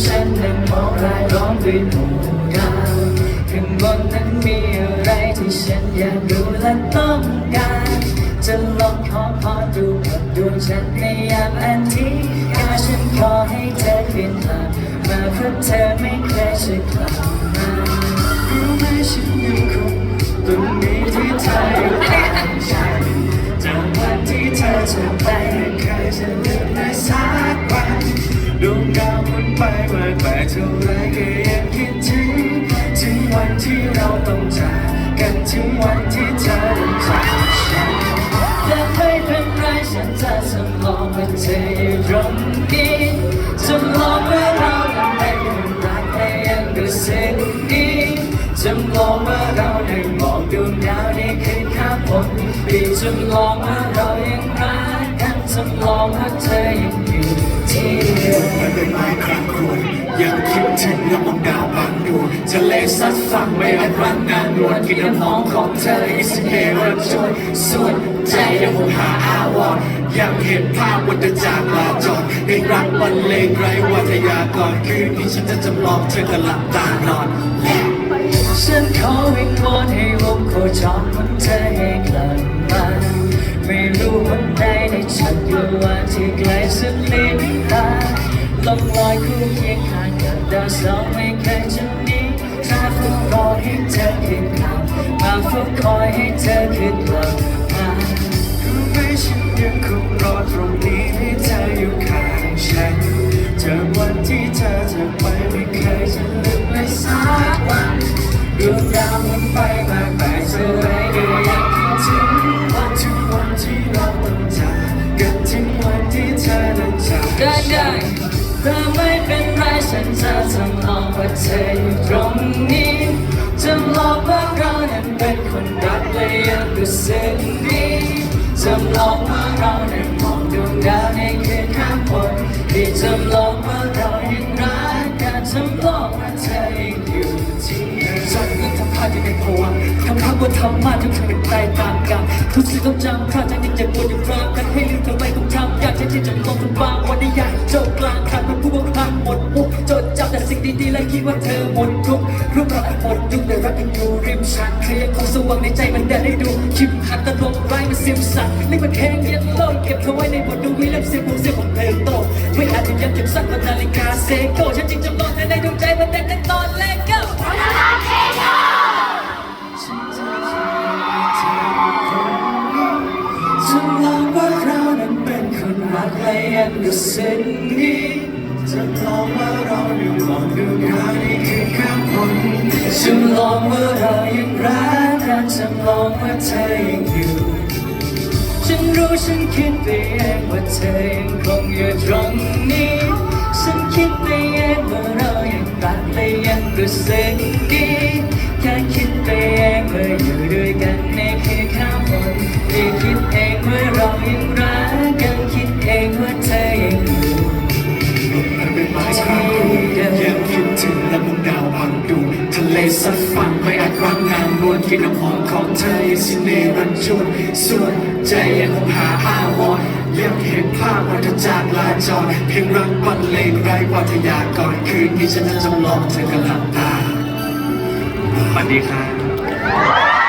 ฉันได้มองรายล้อมด้วยหมู่ดาวข้างบนนั้นมีอะไรที่ฉันอยากดูและต้องการ จะลองขอพอดูกับดวงฉันในยามอันที่กาฉันขอให้เธอเปลี่ยนผ่านมาเพราะเธอไม่เคยจะกลับ ไปมากเท่าไรก็ยังคิดถึง ถึงวันที่เราต้องจากกันถึงวันที่เธอต้องจากฉันแต่ไม่เป็นไรฉันจะจำลองว่าเธออยู่ตรงนี้จำลองว่าเรานั้นเป็นรักและยังรู้สึกดีจำลองว่าเราได้มองดวงดาวในคืนข้ามฝนปีจำลองว่าเรายังรักกัน จำลองว่าเธอยังอยู่ที่เดิมมันเป็นไม้ครางครวญยังคิดถึงและมองดาวบางดวงทะเลซัดฝั่งไม่อาจรังนานนวลกินน้ำหอมของเธออิสเฮรจนส่วนใจยังคงหาอาวรยังเห็นภาพวันเดิจากลาจอรในรักบรรเลงไรวัทยากรคืนนี้ฉันจะจำลองเธอกลับตานอนและฉันขอวิงวอนให้วงโคจรของเธอให้กลับ ลอยคู่เคียงข้างกับดาวเสาร์ไม่เคยจะหนีถ้าเฝ้าคอยให้เธอขึ้นขามาเฝ้าคอยให้เธอขึ้น สึกดีจำลองว่าเรานั้มองดวงดาวในคืนข้ามฝนที่จำลองว่าเรายังรักกันจำลองว่าเธอยังอยู่ที่ฉันก็ทำพลาดอยู่ในภวังค์คำคำว่าธรรมะทุกทางเป็นตายตา ทุกสิ่งต้องจำพลาดใจที่เจ็บปวดอยู่พร้อมกันให้ลืมเธอไม่ต้องทำอยากจะที่จะลงทุนวางวันนี้อยากโจกกลางคันมันผู้ว่าพังหมดมุกจดจำแต่สิ่งดีๆและคิดว่าเธอหมดทุกข์รูปเราหมดยุคแต่รักยังอยู่ริมชันเธอยังคงสว่างในใจมันเดินให้ดูคิดหันตลกร้ายมันเสียมสันนี่มันแข็งเย็นโลดเก็บเธอไว้ในบทดูวิเล่มเสียงผมเสียงผมเพลงโตไม่อาจจะยังเก็บสั้นกว่านาฬิกาเซโกฉันจริง คนรักและยังรู้สึกดีจำลองว่าเราอยู่มองดูงานในคืนข้ามฝนจำลองว่าเรายังรักกันจำลองว่าเธอยังอยู่ฉันรู้ฉันคิดไปเองว่าเธอยังคงอยู่ตรงนี้ ฉันคิดไปเองว่าเรายังรักและยังรู้สึก สักฝั่งไม่อาจรังงานนวลกินน้ำหอมของเธอยังสิเนรันจวนส่วนใจยังคงหาอาวรณ์ยังเห็นภาพวันเธอจากลาจรเพียงรักบรรเลงไร้วัทยากรคืนนี้ฉันจะจำลองเธอกำลังตาสวัสดีครับ